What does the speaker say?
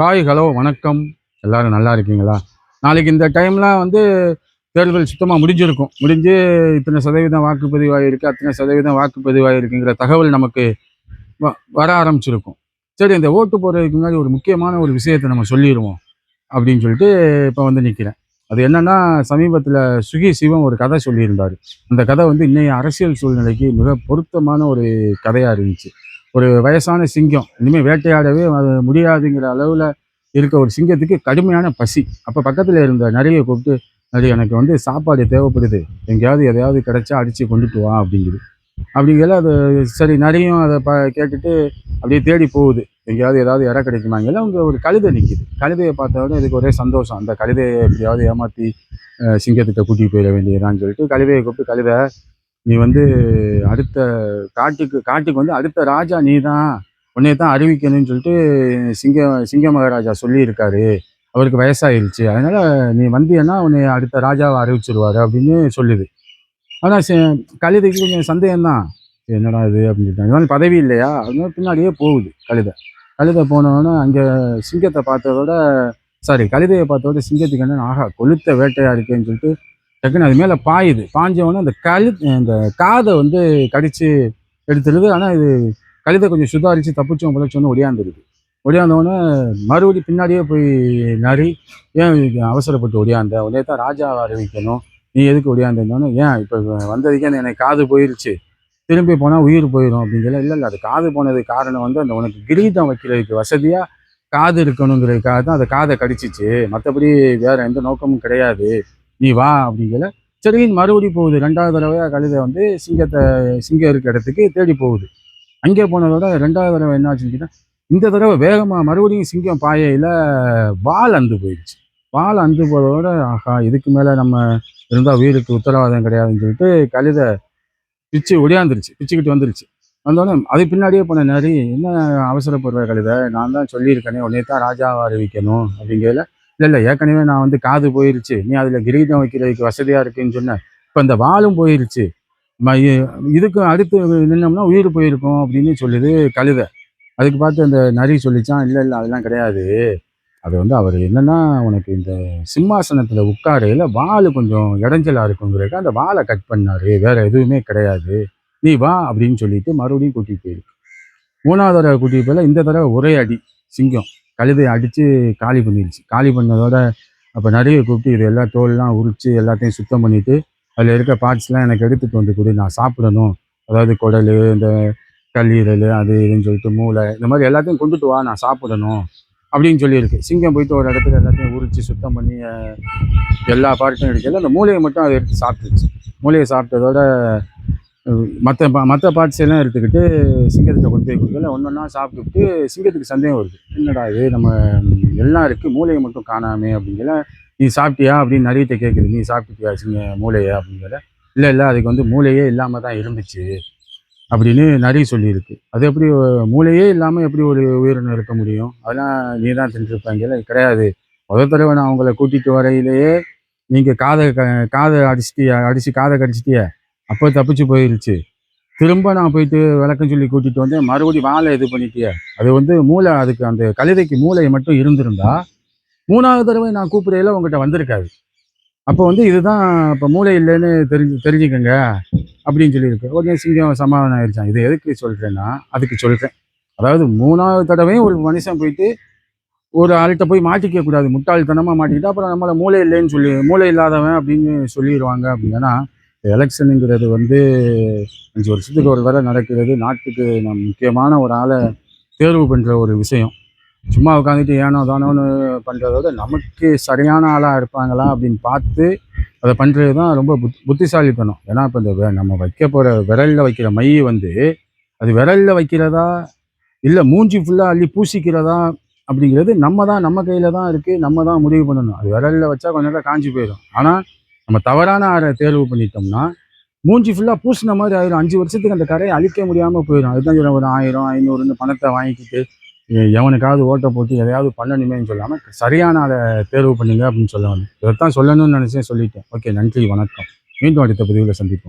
Hi hello வணக்கம். எல்லாரும் நல்லா இருக்கீங்களா? நாளைக்கு இந்த டைம்லாம் வந்து தேர்தல் சுத்தமாக முடிஞ்சிருக்கும். முடிஞ்சு இத்தனை சதவீதம் வாக்குப்பதிவாயிருக்கு அத்தனை சதவீதம் வாக்குப்பதிவாயிருக்குங்கிற தகவல் நமக்கு வ- வர ஆரம்பிச்சிருக்கும். சரி இந்த ஓட்டு போடுறதுக்கு முன்னாடி ஒரு முக்கியமான ஒரு விஷயத்தை நம்ம சொல்லிடுவோம் அப்படின்னு சொல்லிட்டு இப்போ வந்து நிற்கிறேன் அது என்னென்னா சமீபத்தில் சுகி சிவம் ஒரு கதை சொல்லியிருந்தார். அந்த கதை வந்து இன்னைய அரசியல் சூழ்நிலைக்கு மிக பொருத்தமான ஒரு கதையாக இருந்துச்சு. ஒரு வயசான சிங்கம். இனிமேல் வேட்டையாடவே அது முடியாதுங்கிற அளவில் இருக்க ஒரு சிங்கத்துக்கு கடுமையான பசி. அப்போ பக்கத்தில் இருந்த நிறைய கூப்பிட்டு நிறைய எனக்கு வந்து சாப்பாடு தேவைப்படுது. எங்கேயாவது எதையாவது கிடைச்சா அடித்து கொண்டுட்டு வா அப்படிங்குது. அப்படிங்கிறது அது சரி நிறையும் அதை ப கேட்டுட்டு அப்படியே தேடி போகுது. எங்கேயாவது ஏதாவது இறை கிடைக்குமாங்கல அவங்க ஒரு கழுதை நிற்கிது கழுதையை பார்த்த இதுக்கு ஒரே சந்தோஷம். அந்த கழுதையை எப்படியாவது ஏமாற்றி சிங்கத்திட்ட கூட்டிகிட்டு போயிட வேண்டியதான்னு சொல்லிட்டு கழுதையை கூப்பிட்டு கழுதை நீ வந்து அடுத்த காட்டுக்கு காட்டுக்கு வந்து அடுத்த ராஜா நீ தான் உன்னைய தான் அறிவிக்கணும்னு சொல்லிட்டு சிங்க சிங்க மகாராஜா சொல்லியிருக்காரு. அவருக்கு வயசாயிருச்சு. அதனால நீ வந்தியன்னா உன்னை அடுத்த ராஜாவை அறிவிச்சிருவாரு அப்படின்னு சொல்லுது. ஆனால் கழுதைக்கு கொஞ்சம் சந்தேகம்தான். என்னடா இது அப்படின்னு சொல்லிட்டு. பதவி இல்லையா? அதனால பின்னாடியே போகுது கழுதை. கழுதை போனவொடனே அங்கே சிங்கத்தை பார்த்ததோட சாரி கழுதையை பார்த்ததோட சிங்கத்துக்கு என்ன ஆஹா கொளுத்த வேட்டையா இருக்கேன்னு சொல்லிட்டு டக்குன்னு அது மேலே பாயுது. பாஞ்சவொடனே அந்த கழு அந்த காதை வந்து கடிச்சு எடுத்துடுது. ஆனால் இது கழுதை கொஞ்சம் சுதாரித்து தப்பிச்சோம் பிழைச்சோன்னு ஒடியாந்துருது. ஒடியாந்தவொடனே மறுபடி பின்னாடியே போய் நரி ஏன் அவசரப்பட்டு ஒடியாந்த? உடனே தான் ராஜா அறிவிக்கணும். நீ எதுக்கு ஒடியாந்தோன்னு? ஏன்? இப்போ வந்ததுக்கே அந்த எனக்கு காது போயிடுச்சு திரும்பி போனால் உயிர் போயிடும் அப்படிங்கிற இல்லை இல்லை அது காது போனதுக்கு காரணம் வந்து அந்த உனக்கு கிரீதம் வைக்கிறதுக்கு வசதியாக காது இருக்கணுங்கிறதுக்காக தான் அந்த காதை கடிச்சிச்சு. மற்றபடி வேறு எந்த நோக்கமும் கிடையாது. நீ வா அப்படிங்கிற சரின்னு மறுபடி போகுது. ரெண்டாவது தடவையாக கழுதை வந்து சிங்கத்தை சிங்கம் இருக்க இடத்துக்கு தேடி போகுது. அங்கே போனதோட ரெண்டாவது தடவை என்ன ஆச்சுன்னு இந்த தடவை வேகமாக மறுபடியும் சிங்கம் பாயையில் வால் அந்து போயிடுச்சு. வால் அந்து போகிறதோட ஆஹா இதுக்கு மேலே நம்ம இருந்தால் உயிருக்கு உத்தரவாதம் கிடையாதுன்னு சொல்லிட்டு கழுதை பிச்சு ஒடியாந்துருச்சு. பிச்சுக்கிட்டு வந்துருச்சு. வந்தோடனே அது பின்னாடியே போன நரி என்ன அவசரப்படுற கழுதை? நான் தான் சொல்லியிருக்கேனே. உடனே தான் ராஜாவை அறிவிக்கணும். அப்படிங்கிறதுல இல்லை இல்லை ஏற்கனவே நான் வந்து காது போயிருச்சு. நீ அதில் கிரீடம் வைக்கிறதுக்கு வசதியாக இருக்குன்னு சொன்னேன் இப்போ இந்த வாலும் போயிருச்சு. ம- இதுக்கு அடுத்து நின்னோம்னா உயிர் போயிருக்கும் அப்படின்னு சொல்லுது கழுதை. அதுக்கு பார்த்து அந்த நரி சொல்லிச்சான் இல்லை இல்லை அதெல்லாம் கிடையாது. அது வந்து அவர் என்னன்னா உனக்கு இந்த சிம்மாசனத்தில் உட்காரையில் வால் கொஞ்சம் இடைஞ்சலாக இருக்குங்கிறக்க அந்த வாலை கட் பண்ணாரு. வேறு எதுவுமே கிடையாது. நீ வா அப்படின்னு சொல்லிட்டு மறுபடியும் கூட்டிகிட்டு போயிருக்கு. மூணாவது தடவை கூட்டிகிட்டு போயில இந்த தடவை ஒரே அடி சிங்கம். கழுதையை அடித்து காலி பண்ணிடுச்சு காலி பண்ணதோட அப்போ நிறைய கூப்பிட்டு இது எல்லா தோல்லாம் உரிச்சு எல்லாத்தையும் சுத்தம் பண்ணிவிட்டு அதில் இருக்க பார்ட்ஸ்லாம் எனக்கு எடுத்துட்டு வந்து கொடு நான் சாப்பிடணும். அதாவது குடல் இந்த கல்லீரல் அது இதுன்னு சொல்லிட்டு மூளை இந்த மாதிரி எல்லாத்தையும் கொண்டுட்டு வா நான் சாப்பிடணும் அப்படின்னு சொல்லியிருக்கு. சிங்கம் போயிட்டு ஒரு இடத்துல எல்லாத்தையும் உரிச்சு சுத்தம் பண்ணி எல்லா பார்ட்டும் எடுக்கல அந்த மூளையை மட்டும் அதை எடுத்து சாப்பிட்டுச்சு மூளையை சாப்பிட்டதோட மற்ற மற்ற பார்ட்ஸ் எல்லாம் எடுத்துக்கிட்டு சிங்கத்துக்கிட்ட கொண்டு போய் கொடுக்கல. ஒன்று ஒன்றா சாப்பிட்டுட்டு சிங்கத்துக்கு சந்தேகம் வருது. என்னடா இது? நம்ம எல்லாம் இருக்குது மூளையை மட்டும் காணாமே அப்படிங்கிற நீ சாப்பிட்டியா? அப்படின்னு நிறைய கேட்குது நீ சாப்பிட்டியா சிங்க மூளையை அப்படிங்கிற இல்லை இல்லை அதுக்கு வந்து மூளையே இல்லாமல் தான் இருந்துச்சு அப்படின்னு நிறைய சொல்லியிருக்கு. அது எப்படி மூளையே இல்லாமல் எப்படி ஒரு உயிரினம் இருக்க முடியும்? அதெல்லாம் நீ தான் தெரிஞ்சிருப்பாங்கல்ல கிடையாது. முதல் தடவை நான் அவங்கள கூட்டிகிட்டு வரையிலேயே நீங்கள் காதை க காதை அடிச்சிட்டியா அடித்து காதை கடிச்சிட்டியா? அப்போ தப்பிச்சு போயிருச்சு. திரும்ப நான் போயிட்டு விளக்கம் சொல்லி கூட்டிகிட்டு வந்தேன். மறுபடியும் வாழை இது பண்ணிட்டியே. அது வந்து மூளை அதுக்கு அந்த கழுதைக்கு மூளை மட்டும் இருந்திருந்தா மூணாவது தடவை நான் கூப்பிடையில உங்ககிட்ட வந்திருக்காது. அப்போ வந்து இதுதான் இப்போ மூளை இல்லைன்னு தெரிஞ்சு தெரிஞ்சுக்கோங்க அப்படின்னு சொல்லியிருக்கு. உடனே சிங்கம் சமாதானம் ஆயிடுச்சான் இது எதுக்கு சொல்கிறேன்னா அதுக்கு சொல்கிறேன் அதாவது மூணாவது தடவையும் ஒரு மனுஷன் போயிட்டு ஒரு ஆள்கிட்ட போய் மாட்டிக்க கூடாது. முட்டாள்தனமாக மாட்டிக்கிட்டா அப்புறம் நம்மளை மூளை இல்லைன்னு சொல்லி மூளை இல்லாதவன் அப்படின்னு சொல்லிடுவாங்க அப்படின்னா எலெக்ஷனுங்கிறது வந்து அஞ்சு வருஷத்துக்கு ஒரு தடவை நடக்கிறது. நாட்டுக்கு நம் முக்கியமான ஒரு ஆளை தேர்வு பண்ணுற ஒரு விஷயம். சும்மா உட்காந்துட்டு ஏனோ தானோன்னு பண்ணுறதோட நமக்கு சரியான ஆளாக இருப்பாங்களா அப்படின்னு பார்த்து அதை பண்ணுறது தான் ரொம்ப புத் புத்திசாலித்தனம். ஏன்னா இப்போ இந்த நம்ம வைக்க போகிற விரலில் வைக்கிற மை வந்து அது விரலில் வைக்கிறதா இல்லை மூஞ்சி ஃபுல்லாக அள்ளி பூசிக்கிறதா அப்படிங்கிறது நம்ம தான் நம்ம கையில் தான் இருக்குது நம்ம தான் முடிவு பண்ணணும். அது விரலில் வச்சா கொஞ்ச நேரம் காஞ்சி போயிடும். ஆனால் நம்ம தவறான ஆரை தேர்வு பண்ணிட்டோம்னா மூஞ்சி ஃபுல்லாக பூசின மாதிரி ஆயிரும். அஞ்சு வருஷத்துக்கு அந்த கரையை அழிக்க முடியாமல் போயிடும் அதுதான் சொல்ல ஒரு ஆயிரம் ஐநூறுன்னு பணத்தை வாங்கிக்கிட்டு எவனுக்காவது ஓட்டை போட்டு எதையாவது பண்ணணுமேன்னு சொல்லாமல் சரியான ஆளை தேர்வு பண்ணுங்க அப்படின்னு சொல்ல வந்தேன். இதைத்தான் சொல்லணும்னு நினச்சேன் சொல்லிட்டேன். ஓகே நன்றி வணக்கம். மீண்டும் அடுத்த பதிவில் சந்திப்போம்.